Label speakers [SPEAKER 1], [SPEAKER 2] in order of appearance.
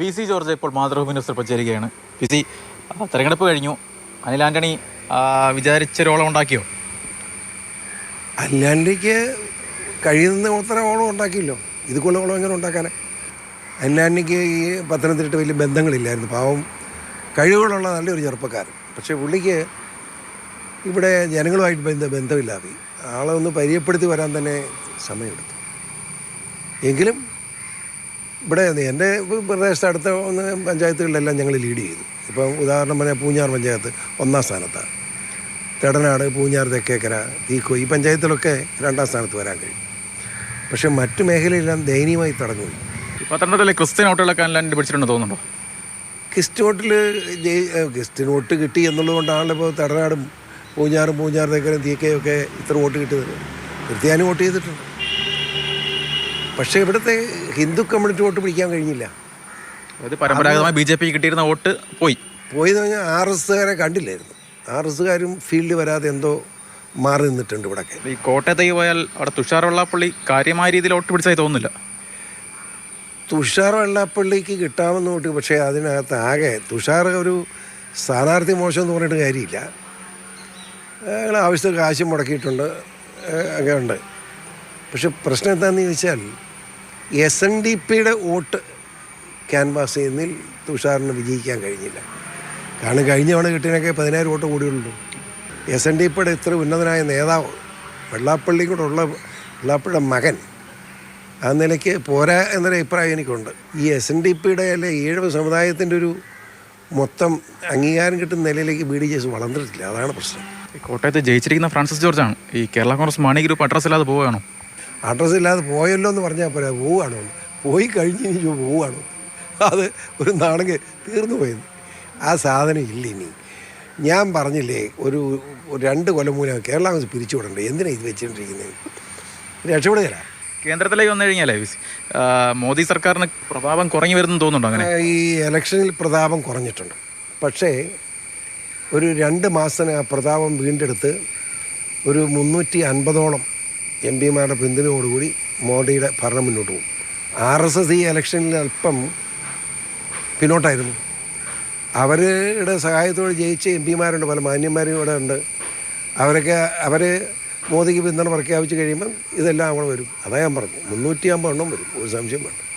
[SPEAKER 1] P C George ഇപ്പോൾ മാതൃഭൂമി ന്യൂസിൽ പ്രചരിക്കുകയാണ്. P C തെരഞ്ഞെടുപ്പ് കഴിഞ്ഞു. അനിൽ ആന്റണി വിചാരിച്ചൊരോളം ഉണ്ടാക്കിയോ?
[SPEAKER 2] അല്ലാണ്ടിക്ക് കഴിയുന്ന അത്ര ഓളം ഉണ്ടാക്കിയല്ലോ ഇതുകൊള്ള ഓളം എങ്ങനെ ഉണ്ടാക്കാനാ? അല്ലാണ്ടിക്ക് ഈ പത്തനംതിട്ട വലിയ ബന്ധങ്ങളില്ലായിരുന്നു. പാവം കഴിവുകളുള്ള നല്ലൊരു ചെറുപ്പക്കാരൻ. പക്ഷേ പുള്ളിക്ക് ഇവിടെ ജനങ്ങളുമായിട്ട് ബന്ധ ബന്ധമില്ലാതെ ആളെ ഒന്ന് പരിചയപ്പെടുത്തി വരാൻ തന്നെ സമയമെടുത്തു. എങ്കിലും ഇവിടെ എന്റെ പ്രദേശത്ത് അടുത്ത പഞ്ചായത്തുകളിലെല്ലാം ഞങ്ങൾ ലീഡ് ചെയ്തു. ഇപ്പം ഉദാഹരണം പറഞ്ഞാൽ പൂഞ്ഞാർ പഞ്ചായത്ത് ഒന്നാം സ്ഥാനത്താണ്. തെടനാട് പൂഞ്ഞാർ തെക്കേക്കര തീക്കോ ഈ പഞ്ചായത്തിലൊക്കെ രണ്ടാം സ്ഥാനത്ത് വരാൻ കഴിയും. പക്ഷേ മറ്റു മേഖലയിലെല്ലാം ദയനീയമായി തടഞ്ഞു
[SPEAKER 1] പത്തനംതിട്ടയിലെ ക്രിസ്ത്യൻ അനിൽ ആന്റണി പിടിച്ചിട്ടുണ്ടെന്ന് തോന്നുന്നുണ്ടോ?
[SPEAKER 2] ക്രിസ്റ്റ് വോട്ടിൽ ക്രിസ്ത്യൻ വോട്ട് കിട്ടി എന്നുള്ളത് കൊണ്ടാണല്ലോ ഇപ്പോൾ തടനാടും പൂഞ്ഞാറും പൂഞ്ഞാർ തെക്കരും തീക്കയും ഒക്കെ ഇത്ര വോട്ട് കിട്ടിയത്. ക്രിസ്ത്യാനി വോട്ട് ചെയ്തിട്ടുണ്ട്. പക്ഷേ ഇവിടുത്തെ ഹിന്ദു കമ്മ്യൂണിറ്റി വോട്ട് പിടിക്കാൻ കഴിഞ്ഞില്ല.
[SPEAKER 1] അത് പരമ്പരാഗതമായി ബി ജെ പി കിട്ടിയിരുന്ന വോട്ട് പോയി.
[SPEAKER 2] പോയി എന്ന് പറഞ്ഞാൽ ആർ എസ്സുകാരെ കണ്ടില്ലായിരുന്നു. ആർ എസ്സുകാരും ഫീൽഡിൽ വരാതെ എന്തോ മാറി നിന്നിട്ടുണ്ട് ഇവിടെയൊക്കെ
[SPEAKER 1] ഈ കോട്ടയത്തേക്ക് പോയാൽ അവിടെ തുഷാർ വെള്ളാപ്പള്ളി കാര്യമായ രീതിയിൽ വോട്ട് പിടിച്ചായി തോന്നുന്നില്ല.
[SPEAKER 2] തുഷാർ വെള്ളാപ്പള്ളിക്ക് കിട്ടാമെന്ന് വോട്ട് പക്ഷേ അതിനകത്ത് ആകെ തുഷാർ ഒരു സ്ഥാനാർത്ഥി മോശം എന്ന് പറഞ്ഞിട്ട് കാര്യമില്ല. അയാൾ ആവശ്യത്തിന് കാശ് മുടക്കിയിട്ടുണ്ട് ഒക്കെ ഉണ്ട്. പക്ഷെ പ്രശ്നം എന്താണെന്ന് ചോദിച്ചാൽ എസ് എൻ ഡി പിയുടെ വോട്ട് ക്യാൻവാസ് ചെയ്യുന്നതിൽ തുഷാറിന് വിജയിക്കാൻ കഴിഞ്ഞില്ല. കാരണം കഴിഞ്ഞ തവണ കിട്ടിയതിനൊക്കെ പതിനായിരം വോട്ട് കൂടിയുള്ളൂ. എസ് എൻ ഡി പിയുടെ ഇത്ര ഉന്നതനായ നേതാവ് വെള്ളാപ്പള്ളി കൂടെ ഉള്ള വെള്ളാപ്പള്ളിയുടെ മകൻ ആ നിലയ്ക്ക് പോരാ എന്നൊരു അഭിപ്രായം എനിക്കുണ്ട്. ഈ എസ് എൻ ഡി പിയുടെ അല്ലെ ഈഴവ സമുദായത്തിന്റെ ഒരു മൊത്തം അംഗീകാരം കിട്ടുന്ന നിലയിലേക്ക് ബി ഡി ജെ എസ് വളർന്നിട്ടില്ല. അതാണ് പ്രശ്നം.
[SPEAKER 1] കോട്ടയത്ത് ജയിച്ചിരിക്കുന്ന ഫ്രാൻസിസ് ജോർജാണ്. ഈ കേരള കോൺഗ്രസ് മാണി ഗ്രൂപ്പ് അഡ്രസ് ഇല്ലാതെ പോവുകയാണോ?
[SPEAKER 2] അഡ്രസ്സ് ഇല്ലാതെ പോയല്ലോ എന്ന് പറഞ്ഞാൽ പോരാ പോവുകയാണോ. പോയി കഴിഞ്ഞ് ഇനി പോവുകയാണോ. അത് ഒരു നാണെങ്കിൽ തീർന്നു പോയത്. ആ സാധനം ഇല്ല ഇനി. ഞാൻ പറഞ്ഞില്ലേ ഒരു രണ്ട് കൊല്ലം മൂലം കേരള കോൺഗ്രസ് പിരിച്ചുവിടണ്ടേ എന്തിനാണ് ഇത് വെച്ചുകൊണ്ടിരിക്കുന്നത് രക്ഷപ്പെടുക
[SPEAKER 1] കേന്ദ്രത്തിലേക്ക് വന്നു കഴിഞ്ഞാലേ മോദി സർക്കാരിന് പ്രഭാവം കുറഞ്ഞു വരുന്നു തോന്നുന്നുണ്ടോ അങ്ങനെ?
[SPEAKER 2] ഈ ഇലക്ഷനിൽ പ്രതാപം കുറഞ്ഞിട്ടുണ്ട്. പക്ഷേ ഒരു രണ്ട് മാസത്തിന് ആ പ്രതാപം വീണ്ടെടുത്ത് ഒരു മുന്നൂറ്റി അൻപതോളം എം പിമാരുടെ പിന്തുണയോടുകൂടി മോഡിയുടെ ഭരണം മുന്നോട്ട് പോകും. ആർ എസ് എസ് ഈ ഇലക്ഷനിൽ അല്പം പിന്നോട്ടായിരുന്നു. അവരുടെ സഹായത്തോടെ ജയിച്ച എം പിമാരുണ്ട് പല മാന്യന്മാരും ഇവിടെ ഉണ്ട്. അവരൊക്കെ അവർ മോദിക്ക് പിന്തുണ പ്രഖ്യാപിച്ച് കഴിയുമ്പം ഇതെല്ലാം അവിടെ വരും. അതാ ഞാൻ പറഞ്ഞു. മുന്നൂറ്റി അമ്പത് എണ്ണം വരും ഒരു സംശയം വേണ്ട.